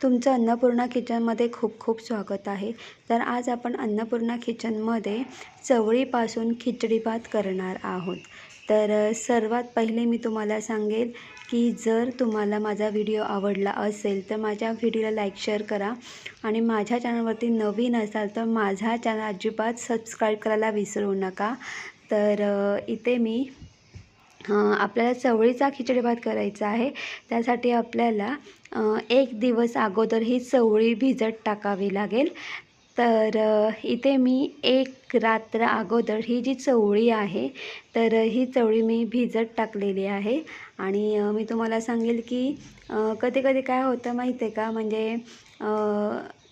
तुमचं अन्नपूर्णा किचनमध्ये खूप खूप स्वागत आहे. तर आज आपण अन्नपूर्णा किचनमध्ये चवळीपासून खिचडी भात करणार आहोत. तर सर्वात पहिले मी तुम्हाला सांगेल की जर तुम्हाला माझा व्हिडिओ आवडला असेल तर माझ्या व्हिडिओला लाईक शेअर करा आणि माझ्या चॅनलवरती नवीन असाल तर माझा चॅनल अजिबात सबस्क्राईब करायला विसरू नका. तर इथे मी आपल्याला चवळीचा खिचडी भात करायचा आहे. त्यासाठी आपल्याला एक दिवस अगोदर ही चवळी भिजत टाकावी लागेल. तर इथे मी एक रात्र अगोदर ही जी चवळी आहे तर ही चवळी मी भिजत टाकलेली आहे. आणि मी तुम्हाला सांगेल की कधी कधी काय होतं माहिती आहे का? म्हणजे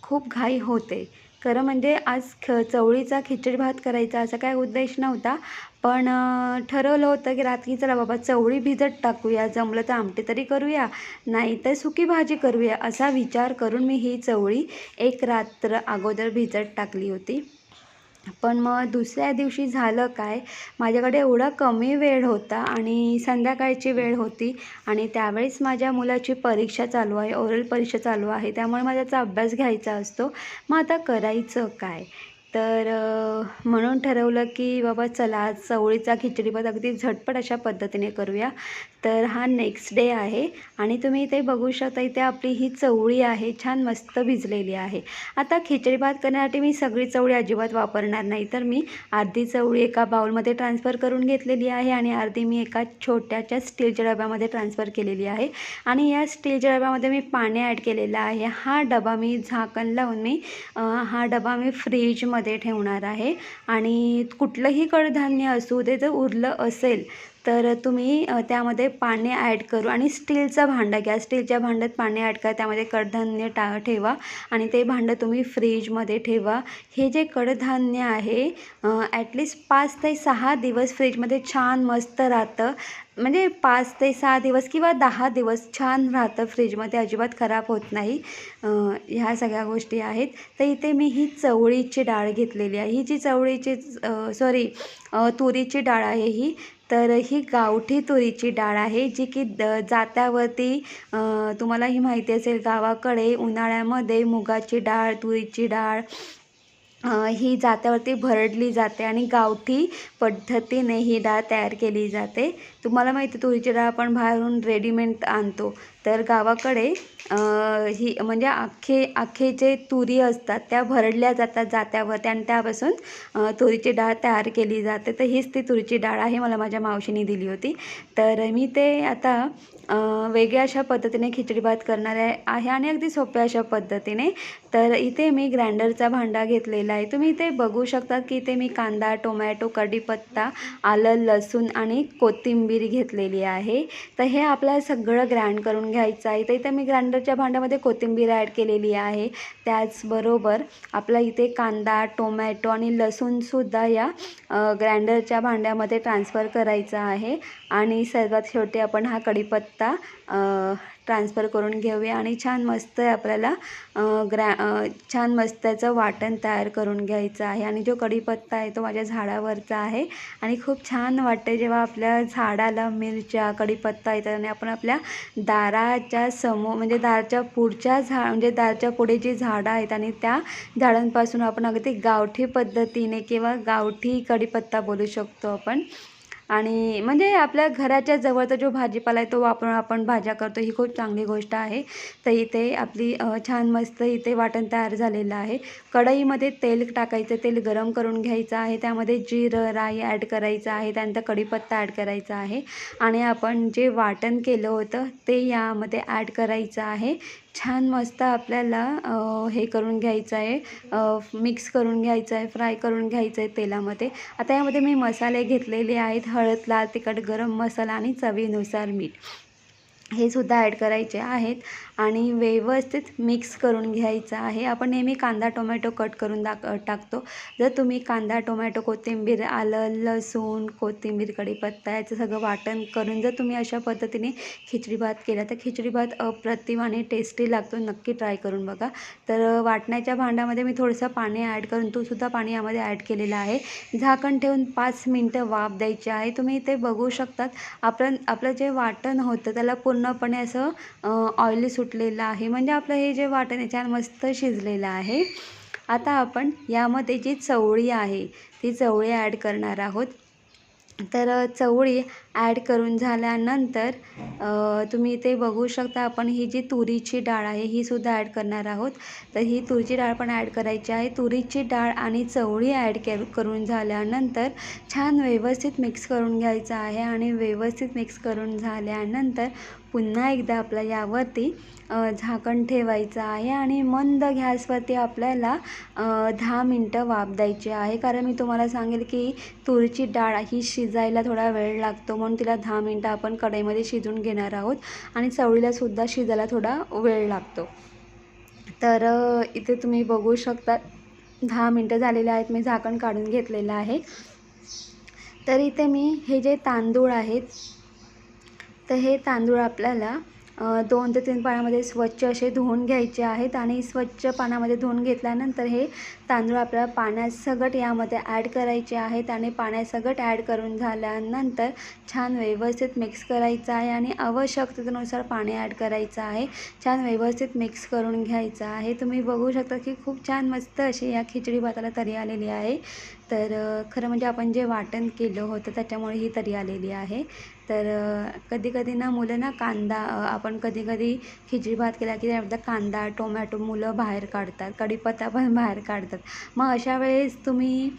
खूप घाई होते. खरं म्हणजे आज ख चवळीचा खिचडी भात करायचा असा काय उद्देश नव्हता. पण ठरवलं होतं की रात्री चला बाबा चवळी भिजत टाकूया जमलं तर आमटी तरी करूया नाही तर सुकी भाजी करूया असा विचार करून मी ही चवळी एक रात्र अगोदर भिजत टाकली होती. पण मग दुसऱ्या दिवशी झालं काय माझ्याकडे एवढा कमी वेळ होता आणि संध्याकाळची वेळ होती आणि त्यावेळेस माझ्या मुलाची परीक्षा चालू आहे ओरल परीक्षा चालू आहे त्यामुळे माझ्याचा त्याचा अभ्यास घ्यायचा असतो. मग आता करायचं काय? तर म्हणून ठरवलं की बाबा चला आज चवळीचा खिचडी भात अगदी झटपट अशा पद्धतीने करूया. तर हा नेक्स्ट डे आहे आणि तुम्ही इथे बघू शकता इथे आपली ही चवळी आहे छान मस्त भिजलेली आहे. आता खिचडी भात करण्यासाठी मी सगळी चवळी अजिबात वापरणार नाही तर मी अर्धी चवळी एका बाउलमध्ये ट्रान्सफर करून घेतलेली आहे आणि अर्धी मी एका छोट्याच्या स्टीलच्या डब्यामध्ये ट्रान्सफर केलेली आहे. आणि या स्टीलच्या डब्यामध्ये मी पाणी ॲड केलेलं आहे. हा डबा मी झाकण लावून मी हा डबा मी फ्रीजमध्ये ठेवणार आहे. आणि कुठलंही कडधान्य असू दे जर उरलं असेल तर तुम्ही त्यामध्ये पाणी ॲड करू आणि स्टीलचं भांडं घ्या. स्टीलच्या भांड्यात पाणी ॲड करा त्यामध्ये कडधान्य टा ठेवा आणि ते भांडं तुम्ही फ्रीजमध्ये ठेवा. हे जे कडधान्य आहे ॲटलिस्ट पाच ते सहा दिवस फ्रीजमध्ये छान मस्त राहतं. म्हणजे पाच ते सहा दिवस किंवा दहा दिवस छान राहतं. फ्रीजमध्ये अजिबात खराब होत नाही. ह्या सगळ्या गोष्टी आहेत. तर इथे मी ही चवळीची डाळ घेतलेली आहे. ही जी चवळीची सॉरी तुरीची डाळ आहे ही तर ही गावठी तुरीची डाळ आहे जी की द जात्यावरती तुम्हाला ही माहिती असेल गावाकडे उन्हाळ्यामध्ये मुगाची डाळ तुरीची डाळ ही जात्यावरती भरडली जाते आणि गावठी पद्धतीने ही डाळ तयार केली जाते. तुम्हाला माहिती तुरीची डाळ आपण बाहेरून रेडीमेड आणतो. तर गावाकडे ही म्हणजे अख्खे आखे जे तुरी असतात त्या भरडल्या जातात जात्यावर. आणि त्यापासून तुरीची डाळ तयार केली जाते. तर हीच ती तुरीची डाळ आहे मला माझ्या मावशीने दिली होती. तर मी ते आता वेगळ्या अशा पद्धतीने खिचडी भात करणार आहे आहे आणि अगदी सोप्या अशा पद्धतीने. तर इथे मी ग्राइंडरचा भांडा घेतलेला आहे. तुम्ही इथे बघू शकतात की इथे मी कांदा टोमॅटो कढीपत्ता आलं लसूण आणि कोथिंबीर घेतलेली आहे. तर हे आपल्याला सगळं ग्राइंड करून घ्यायचं आहे. तर इथे मी ग्राइंडरच्या भांड्यामध्ये कोथिंबीर ॲड केलेली आहे. त्याचबरोबर आपला इथे कांदा टोमॅटो आणि लसूणसुद्धा या ग्राइंडरच्या भांड्यामध्ये ट्रान्सफर करायचा आहे. आणि सर्वात शेवटी आपण हा कढीपत्ता ट्रान्सफर करून घेऊया आणि छान मस्त आपल्याला ग्रॅ छान मस्त त्याचं वाटण तयार करून घ्यायचं आहे. आणि जो कढीपत्ता आहे तो माझ्या झाडावरचा आहे. आणि खूप छान वाटते जेव्हा आपल्या झाडाला मिरच्या कढीपत्ता येतात आणि आपण आपल्या दाराच्या समोर म्हणजे दाराच्या पुढच्या झा म्हणजे दाराच्या पुढे जी झाडं आहेत आणि त्या झाडांपासून आपण अगदी गावठी पद्धतीने किंवा गावठी कढीपत्ता बोलू शकतो आपण. आणि म्हणजे आपल्या घराच्या जवळचा जो भाजीपाला आहे तो वापरून आपण भाज्या करतो ही खूप चांगली गोष्ट आहे. तर इथे आपली छान मस्त इथे वाटण तयार झालेलं आहे. कढईमध्ये तेल टाकायचं तेल गरम करून घ्यायचं आहे. त्यामध्ये जिरं राई ॲड करायचं आहे. त्यानंतर कढीपत्ता ॲड करायचा आहे. आणि आपण जे वाटण केलं होतं ते यामध्ये ॲड करायचं आहे. छान मस्त आपल्याला हे करून घ्यायचं आहे मिक्स करून घ्यायचं आहे फ्राय करून घ्यायचं आहे तेलामध्ये. आता यामध्ये मी मसाले घेतलेले आहेत हळद लाल तिखट गरम मसाला आणि चवीनुसार मीठ. हे सुद्धा ॲड करायचे आहेत. आणि व्यवस्थित मिक्स करून घ्यायचं आहे. आपण नेहमी कांदा टोमॅटो कट करून दाक टाकतो. जर तुम्ही कांदा टोमॅटो कोथिंबीर आलं लसूण कोथिंबीर कढीपत्ता याचं सगळं वाटण करून जर तुम्ही अशा पद्धतीने खिचडी भात केला तर खिचडी भात अप्रतिम आणि टेस्टी लागतो. नक्की ट्राय करून बघा. तर वाटण्याच्या भांड्यामध्ये मी थोडंसं पाणी ॲड करून तोसुद्धा पाणी यामध्ये ॲड केलेलं आहे. झाकण ठेवून पाच मिनटं वाफ द्यायची आहे. तुम्ही ते बघू शकतात. आपण आपलं जे वाटण होतं त्याला पूर्णपणे असं ऑइली सुट सुटलेलं आहे. म्हणजे आपलं हे जे वाटण आहे छान मस्त शिजलेलं आहे. आता आपण यामध्ये जी चवळी आहे ती चवळी ॲड करणार आहोत. तर चवळी ॲड करून झाल्यानंतर तुम्ही इथे बघू शकता आपण ही जी तुरीची डाळ आहे ही सुद्धा ॲड करणार आहोत. तर ही तुरीची डाळ पण ॲड करायची आहे. तुरीची डाळ आणि चवळी ॲड के करून झाल्यानंतर छान व्यवस्थित मिक्स करून घ्यायचं आहे. आणि व्यवस्थित मिक्स करून झाल्यानंतर पुन्हा एकदा आपला यावरती झाकण ठेवायचं आहे आणि मंद गॅसवरती आपल्याला दहा मिनटं वाफ द्यायची आहे. कारण मी तुम्हाला सांगेल की तुरीची डाळ ही शिजायला थोडा वेळ लागतो म्हणून तिला दहा मिनटं आपण कढईमध्ये शिजून घेणार आहोत आणि चवळीलासुद्धा शिजायला थोडा वेळ लागतो. तर इथे तुम्ही बघू शकता दहा मिनटं झालेले आहेत. मी झाकण काढून घेतलेलं आहे. तर इथे मी हे जे तांदूळ आहेत तर हे तांदूळ आपल्याला दोन ते तीन पाण्यामध्ये स्वच्छ असे धुवून घ्यायचे आहेत आणि स्वच्छ पाण्यामध्ये धुवून घेतल्यानंतर हे तांदूळ आपल्याला पाण्यासकट यामध्ये ॲड करायचे आहेत आणि पाण्यासकट ॲड करून झाल्यानंतर छान व्यवस्थित मिक्स करायचं आहे आणि आवश्यकतेनुसार पाणी ॲड करायचं आहे. छान व्यवस्थित मिक्स करून घ्यायचं आहे. तुम्ही बघू शकता की खूप छान मस्त अशी या खिचडी भाताला तरी आलेली आहे. तर खरं म्हणजे आपण जे वाटण केलं होतं त्याच्यामुळे ही तरी आलेली आहे. तर कधी कधी ना मुलं ना कांदा आपण कधी कधी खिचडी भात केला की एकदा कांदा टोमॅटो मुलं बाहेर काढतात. कढीपत्ता पण बाहेर काढतात. मग अशा वेळेस तुम्ही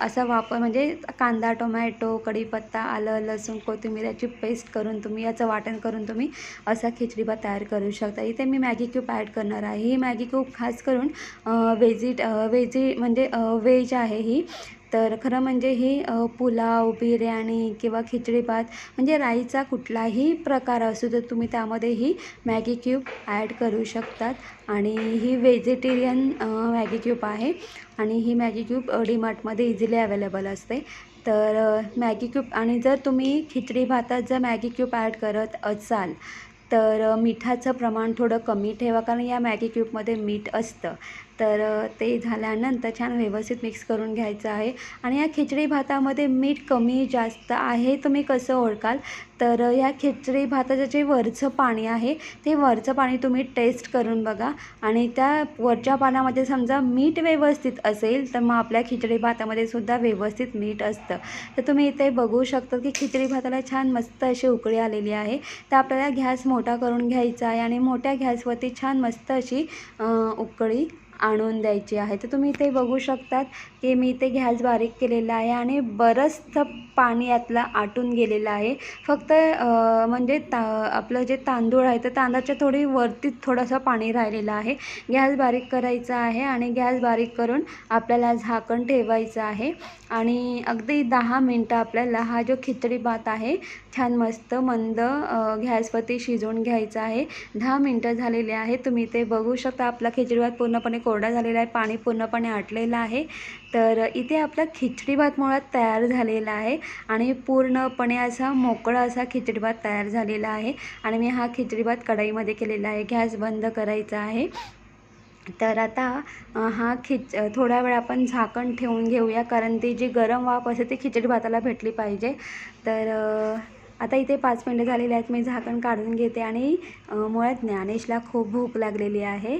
असा वापर म्हणजे कांदा टोमॅटो कढीपत्ता आलं लसूण कोथिंबीर याची पेस्ट करून तुम्ही याचं वाटण करून तुम्ही असा खिचडी भात तयार करू शकता. इथे मी मॅगी क्यूब ॲड करणार आहे. ही मॅगी क्यूब खास करून व्हेजिट व्हेजी म्हणजे व्हेज आहे ही. तर खरं म्हणजे ही पुलाव बिर्याणी किंवा खिचडी भात म्हणजे राईचा कुठलाही प्रकार असू तर तुम्ही त्यामध्ये ही मॅगी क्यूब ॲड करू शकतात. आणि ही व्हेजिटेरियन मॅगी क्यूब आहे आणि ही मॅगी क्यूब डीमार्टमध्ये इझिली अवेलेबल असते. तर मॅगी क्यूब आणि जर तुम्ही खिचडी भातात जर मॅगी क्यूब ॲड करत असाल तर मिठाचं प्रमाण थोडं कमी ठेवा कारण या मॅगी क्यूबमध्ये मीठ असतं. तर ते झाल्यानंतर छान व्यवस्थित मिक्स करून घ्यायचं आहे. आणि या खिचडी भातामध्ये मीठ कमी जास्त आहे तुम्ही कसं ओळखाल? तर या खिचडी भाताचं जे वरचं पाणी आहे ते वरचं पाणी तुम्ही टेस्ट करून बघा. आणि त्या वरच्या पाण्यामध्ये समजा मीठ व्यवस्थित असेल तर मग आपल्या खिचडी भातामध्ये सुद्धा व्यवस्थित मीठ असतं. तर तुम्ही इथे बघू शकता की खिचडी भाताला छान मस्त अशी उकळी आलेली आहे. तर आपल्याला गॅस मोठा करून घ्यायचा आहे आणि मोठ्या गॅसवरती छान मस्त अशी उकळी आणून द्यायची आहे. तर तुम्ही इथे बघू शकतात की मी इथे गॅस बारीक केलेला आहे आणि बरंचसं पाणी यातलं आटून गेलेलं आहे. फक्त म्हणजे ता आपलं जे तांदूळ आहे तर तांदळाच्या थोडी वरती थोडंसं पाणी राहिलेलं आहे. गॅस बारीक करायचा आहे आणि गॅस बारीक करून आपल्याला झाकण ठेवायचं आहे. आणि अगदी दहा मिनटं आपल्याला हा जो खिचडी भात आहे छान मस्त मंद गॅसवरती शिजवून घ्यायचा आहे. दहा मिनटं झालेली आहे तुम्ही ते बघू शकता आपला खिचडी भात पूर्णपणे कोरडा झालेला आहे पाणी पूर्णपणे आटलेलं आहे. तर इथे आपला खिचडी भात मुळात तयार झालेला आहे आणि पूर्णपणे असा मोकळा असा खिचडी भात तयार झालेला आहे. आणि मी हा खिचडी भात कढईमध्ये केलेला आहे गॅस बंद करायचा आहे. तर आता हा खिच थोडा वेळ आपण झाकण ठेवून घेऊया कारण ती जी गरम वाफ असते ती खिचडी भाताला भेटली पाहिजे. तर आता इथे पाच मिनटं झालेली आहेत. मी झाकण काढून घेते आणि मुळात ज्ञानेशला खूप भूक लागलेली आहे.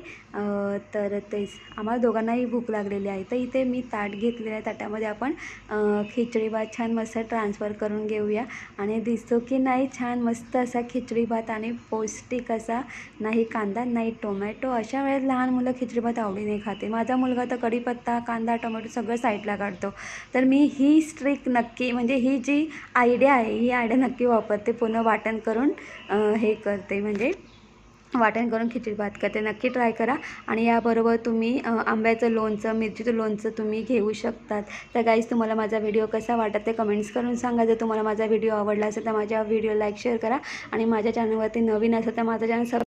तर तेच आम्हाला दोघांनाही भूक लागलेली आहे. तर इथे मी ताट घेतलेलं आहे. ताटामध्ये आपण खिचडी भात छान मस्त ट्रान्सफर करून घेऊया. आणि दिसतो की नाही छान मस्त असा खिचडी भात आणि पौष्टिक असा नाही कांदा नाही टोमॅटो. अशा वेळेस लहान मुलं खिचडी भात आवडीने खाते. माझा मुलगा तर कढीपत्ता कांदा टोमॅटो सगळं साईडला काढतो. तर मी ही स्ट्रिक नक्की म्हणजे ही जी आयडिया आहे ही आयडिया नक्की वापरते पुन्हा वाटण करून हे करते. म्हणजे वाटण करून खिचडी भात करते. नक्की ट्राय करा. आणि याबरोबर तुम्ही आंब्याचं लोणचं मिरचीचं लोणचं तुम्ही घेऊ शकतात. तर गाईज तुम्हाला माझा व्हिडिओ कसा वाटत ते कमेंट्स करून सांगा. जर तुम्हाला माझा व्हिडिओ आवडला असेल तर माझ्या व्हिडिओ लाईक शेअर करा. आणि माझ्या चॅनलवरती नवीन असेल तर माझा चॅनल सब